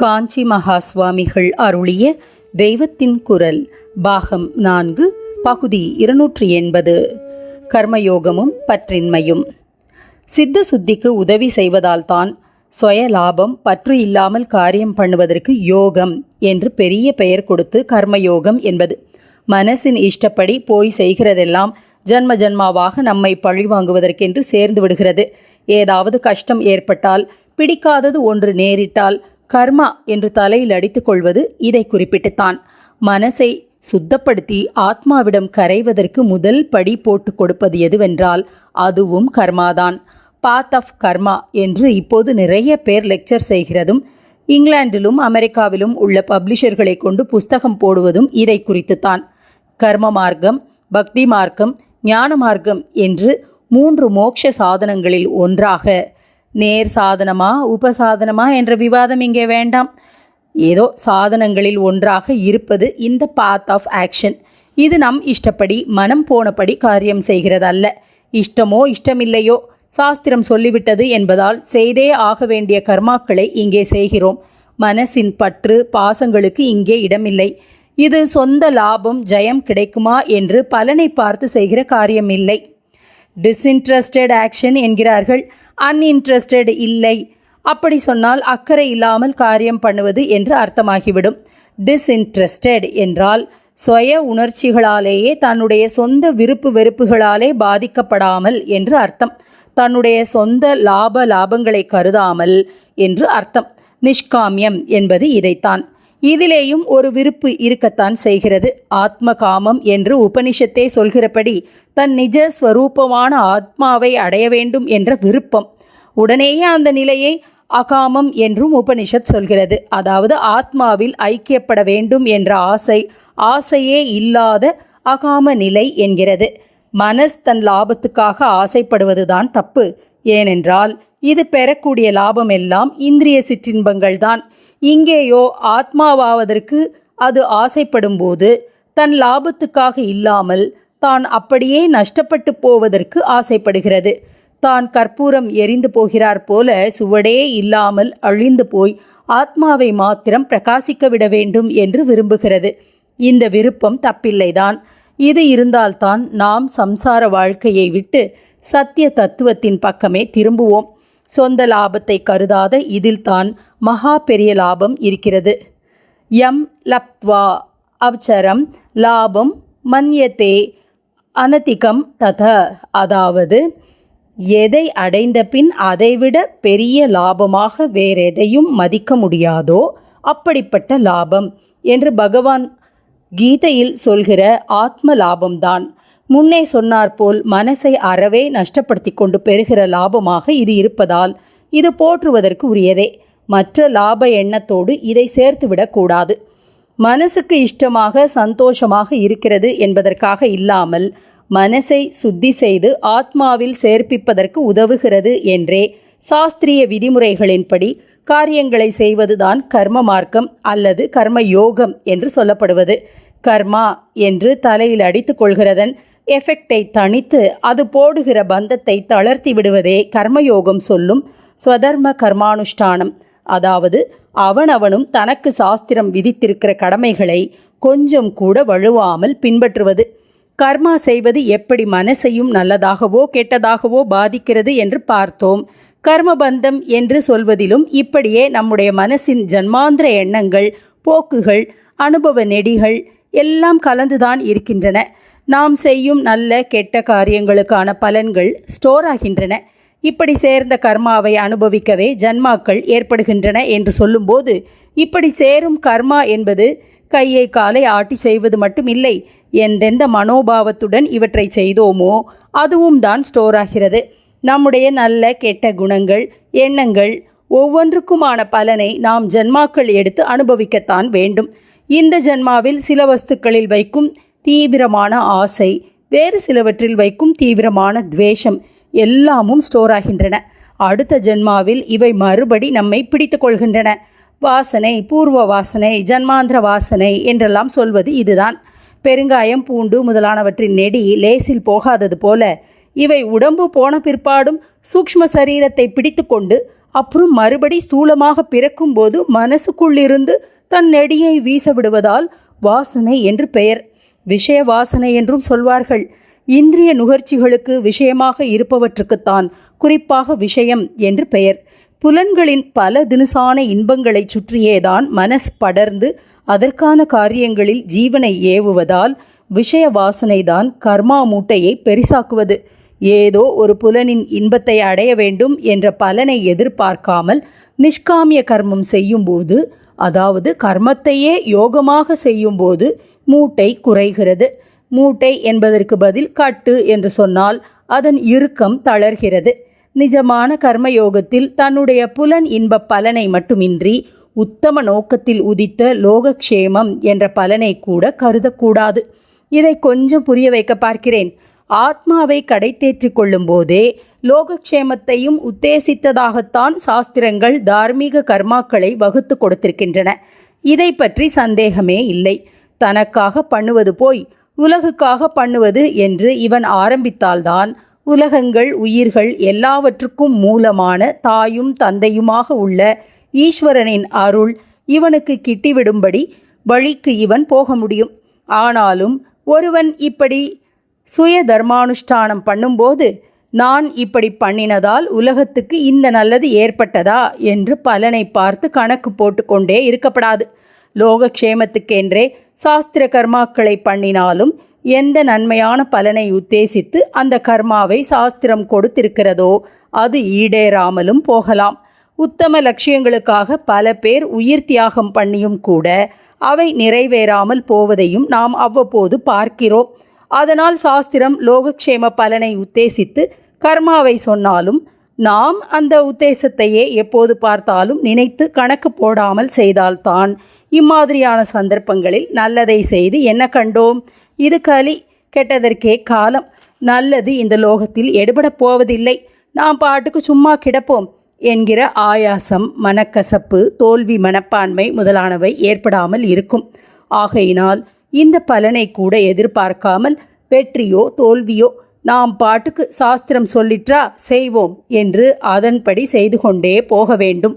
காஞ்சி மகா சுவாமிகள் அருளிய தெய்வத்தின் குரல் பாகம் நான்கு பகுதி இருநூற்றி எண்பது. கர்மயோகமும் பற்றின்மையும். சித்த சுத்திக்கு உதவி செய்வதால்தான் சுய லாபம் பற்று இல்லாமல் காரியம் பண்ணுவதற்கு யோகம் என்று பெரிய பெயர் கொடுத்து கர்மயோகம் என்பது. மனசின் இஷ்டப்படி போய் செய்கிறதெல்லாம் ஜன்ம ஜன்மாவாக நம்மை பழிவாங்குவதற்கென்று சேர்ந்து விடுகிறது. ஏதாவது கஷ்டம் ஏற்பட்டால் பிடிக்காதது ஒன்று நேரிட்டால் கர்மா என்று தலையில் அடித்துக் கொள்வது இதை குறிப்பிட்டுத்தான். மனசை சுத்தப்படுத்தி ஆத்மாவிடம் கரைவதற்கு முதல் படி போட்டு கொடுப்பது எதுவென்றால் அதுவும் கர்மாதான். பாத் ஆஃப் கர்மா என்று இப்போது நிறைய பேர் லெக்சர் செய்கிறதும் இங்கிலாந்திலும் அமெரிக்காவிலும் உள்ள பப்ளிஷர்களை கொண்டு புஸ்தகம் போடுவதும் இதை குறித்துத்தான். கர்ம மார்க்கம் பக்தி மார்க்கம் ஞான மார்க்கம் என்று மூன்று மோட்ச சாதனங்களில் ஒன்றாக நேர் சாதனமா உபசாதனமா என்ற விவாதம் இங்கே வேண்டாம். ஏதோ சாதனங்களில் ஒன்றாக இருப்பது இந்த பாத் ஆஃப் ஆக்ஷன் இது நம் இஷ்டப்படி மனம் போனபடி காரியம் செய்கிறதல்ல. இஷ்டமோ இஷ்டமில்லையோ? சாஸ்திரம் சொல்லிவிட்டது என்பதால் செய்தே ஆக வேண்டிய கர்மாக்களை இங்கே செய்கிறோம். மனசின் பற்று பாசங்களுக்கு இங்கே இடமில்லை. இது சொந்த லாபம் ஜெயம் கிடைக்குமா என்று பலனை பார்த்து செய்கிற காரியம் இல்லை டிஸ்இன்ட்ரெஸ்டட் ஆக்ஷன் என்கிறார்கள். அன்இன்ட்ரெஸ்டட் இல்லை. அப்படி சொன்னால் அக்கறை இல்லாமல் காரியம் பண்ணுவது என்று அர்த்தமாகிவிடும். டிஸ்இன்ட்ரஸ்டட் என்றால் சுய உணர்ச்சிகளாலேயே தன்னுடைய சொந்த விருப்பு வெறுப்புகளாலே பாதிக்கப்படாமல் என்று அர்த்தம். தன்னுடைய சொந்த லாப லாபங்களை கருதாமல் என்று அர்த்தம். நிஷ்காமியம் என்பது இதைத்தான். இதிலேயும் ஒரு விருப்பு இருக்கத்தான் செய்கிறது. ஆத்ம காமம் என்று உபனிஷத்தே சொல்கிறபடி தன் நிஜ ஸ்வரூபமான ஆத்மாவை அடைய வேண்டும் என்ற விருப்பம். உடனேயே அந்த நிலையை அகாமம் என்றும் உபனிஷத் சொல்கிறது. அதாவது ஆத்மாவில் ஐக்கியப்பட வேண்டும் என்ற ஆசை ஆசையே இல்லாத அகாம நிலை என்கிறது. மனஸ் தன் லாபத்துக்காக ஆசைப்படுவதுதான் தப்பு. ஏனென்றால் இது பெறக்கூடிய லாபம் எல்லாம் இந்திரிய சிற்றின்பங்கள்தான். இங்கேயோ ஆத்மாவாவதற்கு அது ஆசைப்படும் போது தன் லாபத்துக்காக இல்லாமல் தான் அப்படியே நஷ்டப்பட்டு போவதற்கு ஆசைப்படுகிறது. தான் கற்பூரம் எரிந்து போகிறார் போல சுவடே இல்லாமல் அழிந்து போய் ஆத்மாவை மாத்திரம் பிரகாசிக்க விட வேண்டும் என்று விரும்புகிறது. இந்த விருப்பம் தப்பில்லைதான். இது இருந்தால்தான் நாம் சம்சார வாழ்க்கையை விட்டு சத்திய தத்துவத்தின் பக்கமே திரும்புவோம். சொந்த லாபத்தை கருதாத இதில்தான் மகா பெரிய லாபம் இருக்கிறது. எம் லப்த்வா அப்சரம் லாபம் மன்யத்தே அனதிகம் தத. அதாவது எதை அடைந்த பின் அதைவிட பெரிய லாபமாக வேறெதையும் மதிக்க முடியாதோ அப்படிப்பட்ட லாபம் என்று பகவான் கீதையில் சொல்கிற ஆத்ம லாபம்தான். முன்னே சொன்னாற்போல் மனசை அறவே நஷ்டப்படுத்தி கொண்டு பெறுகிற லாபமாக இது இருப்பதால் இது போற்றுவதற்கு உரியதே. மற்ற லாப எண்ணத்தோடு இதை சேர்த்துவிடக்கூடாது மனசுக்கு இஷ்டமாக சந்தோஷமாக இருக்கிறது என்பதற்காக இல்லாமல் மனசை சுத்தி செய்து ஆத்மாவில் சேர்ப்பிப்பதற்கு உதவுகிறது என்றே சாஸ்திரிய விதிமுறைகளின்படி காரியங்களை செய்வதுதான் கர்ம மார்க்கம் அல்லது கர்ம யோகம் என்று சொல்லப்படுவது. கர்மா என்று தலையில் அடித்து கொள்கிறதன் எஃபெக்டை தணித்து அது போடுகிற பந்தத்தை தளர்த்தி விடுவதே கர்மயோகம் சொல்லும் ஸ்வதர்ம கர்மானுஷ்டானம். அதாவது அவனவனும் தனக்கு சாஸ்திரம் விதித்திருக்கிற கடமைகளை கொஞ்சம் கூட வழுவாமல் பின்பற்றுவது. கர்மா செய்வது எப்படி மனசையும் நல்லதாகவோ கெட்டதாகவோ பாதிக்கிறது என்று பார்த்தோம். கர்மபந்தம் என்று சொல்வதிலும் இப்படியே நம்முடைய மனசின் ஜன்மாந்திர எண்ணங்கள் போக்குகள் அனுபவ நெடிகள் எல்லாம் கலந்துதான் இருக்கின்றன. நாம் செய்யும் நல்ல கெட்ட காரியங்களுக்கான பலன்கள் ஸ்டோர் ஆகின்றன. இப்படி சேர்ந்த கர்மாவை அனுபவிக்கவே ஜன்மாக்கள் ஏற்படுகின்றன என்று சொல்லும்போது இப்படி சேரும் கர்மா என்பது கையை காலை ஆட்டி செய்வது மட்டும் இல்லை எந்தெந்த மனோபாவத்துடன் இவற்றை செய்தோமோ அதுவும் தான் ஸ்டோர் ஆகிறது. நம்முடைய நல்ல கெட்ட குணங்கள் எண்ணங்கள் ஒவ்வொன்றுக்குமான பலனை நாம் ஜென்மாக்கள் எடுத்து அனுபவிக்கத்தான் வேண்டும். இந்த ஜென்மாவில் சில வஸ்துக்களில் வைக்கும் தீவிரமான ஆசை வேறு சிலவற்றில் வைக்கும் தீவிரமான துவேஷம் எல்லாமும் ஸ்டோர் ஆகின்றன. அடுத்த ஜென்மாவில் இவை மறுபடி நம்மை பிடித்து கொள்கின்றன. வாசனை பூர்வ வாசனை ஜன்மாந்திர வாசனை என்றெல்லாம் சொல்வது இதுதான். பெருங்காயம் பூண்டு முதலானவற்றின் நெடி லேசில் போகாதது போல இவை உடம்பு போன பிற்பாடும் சூக்ஷ்ம சரீரத்தை பிடித்துக்கொண்டு அப்புறம் மறுபடி ஸ்தூலமாக பிறக்கும்போது மனசுக்குள்ளிருந்து தன் நெடியை வீச விடுவதால் வாசனை என்று பெயர். விஷய வாசனை என்றும் சொல்வார்கள். இந்திரிய நுகர்ச்சிகளுக்கு விஷயமாக இருப்பவற்றுக்குத்தான் குறிப்பாக விஷயம் என்று பெயர். புலன்களின் பல தினுசான இன்பங்களைச் சுற்றியேதான் மனஸ் படர்ந்து அதற்கான காரியங்களில் ஜீவனை ஏவுவதால் விஷய வாசனைதான் கர்மா மூட்டையை பெரிசாக்குவது. ஏதோ ஒரு புலனின் இன்பத்தை அடைய வேண்டும் என்ற பலனை எதிர்பார்க்காமல் நிஷ்காமிய கர்மம் செய்யும்போது அதாவது கர்மத்தையே யோகமாக செய்யும்போது மூட்டை குறைகிறது. மூட்டை என்பதற்கு பதில் கட்டு என்று சொன்னால் அதன் இறுக்கம் தளர்கிறது. நிஜமான கர்மயோகத்தில் தன்னுடைய புலன் இன்ப பலனை மட்டுமின்றி உத்தம நோக்கத்தில் உதித்த லோகக்ஷேமம் என்ற பலனை கூட கருதக்கூடாது. இதை கொஞ்சம் புரிய வைக்க பார்க்கிறேன். ஆத்மாவை கடைத்தேற்றிக் கொள்ளும் போதே லோகக்ஷேமத்தையும் உத்தேசித்ததாகத்தான் சாஸ்திரங்கள் தார்மீக கர்மாக்களை வகுத்து கொடுத்திருக்கின்றன. இதை பற்றி சந்தேகமே இல்லை. தனக்காக பண்ணுவது போய் உலகுக்காக பண்ணுவது என்று இவன் ஆரம்பித்தால்தான் உலகங்கள் உயிர்கள் எல்லாவற்றுக்கும் மூலமான தாயும் தந்தையுமாக உள்ள ஈஸ்வரனின் அருள் இவனுக்கு கிட்டிவிடும்படி வழிக்கு இவன் போக முடியும். ஆனாலும் ஒருவன் இப்படி சுய தர்மானுஷ்டானம் பண்ணும்போது நான் இப்படி பண்ணினதால் உலகத்துக்கு இந்த நல்லது ஏற்பட்டதா என்று பலனை பார்த்து கணக்கு போட்டுக்கொண்டே இருக்கப்படாது. லோகக்ஷேமத்துக்கென்றே சாஸ்திர கர்மாக்களை பண்ணினாலும் எந்த நன்மையான பலனை உத்தேசித்து அந்த கர்மாவை சாஸ்திரம் கொடுத்திருக்கிறதோ அது ஈடேறாமலும் போகலாம். உத்தம லட்சியங்களுக்காக பல பேர் உயிர் தியாகம் பண்ணியும் கூட அவை நிறைவேறாமல் போவதையும் நாம் அவ்வப்போது பார்க்கிறோம். அதனால் சாஸ்திரம் லோகக்ஷேம பலனை உத்தேசித்து கர்மாவை சொன்னாலும் நாம் அந்த உத்தேசத்தையே எப்போது பார்த்தாலும் நினைத்து கணக்கு போடாமல் செய்தால்தான். இம்மாதிரியான சந்தர்ப்பங்களில் நல்லதை செய்து என்ன கண்டோம்? இது கலி கெட்டதற்கே காலம். நல்லது இந்த லோகத்தில் எடுபடப் போவதில்லை. நாம் பாட்டுக்கு சும்மா கிடப்போம் என்கிற ஆயாசம் மனக்கசப்பு தோல்வி மனப்பான்மை முதலானவை ஏற்படாமல் இருக்கும். ஆகையினால் இந்த பலனை கூட எதிர்பார்க்காமல் வெற்றியோ தோல்வியோ நாம் பாட்டுக்கு சாஸ்திரம் சொல்லிற்றா செய்வோம் என்று அதன்படி செய்து கொண்டே போக வேண்டும்.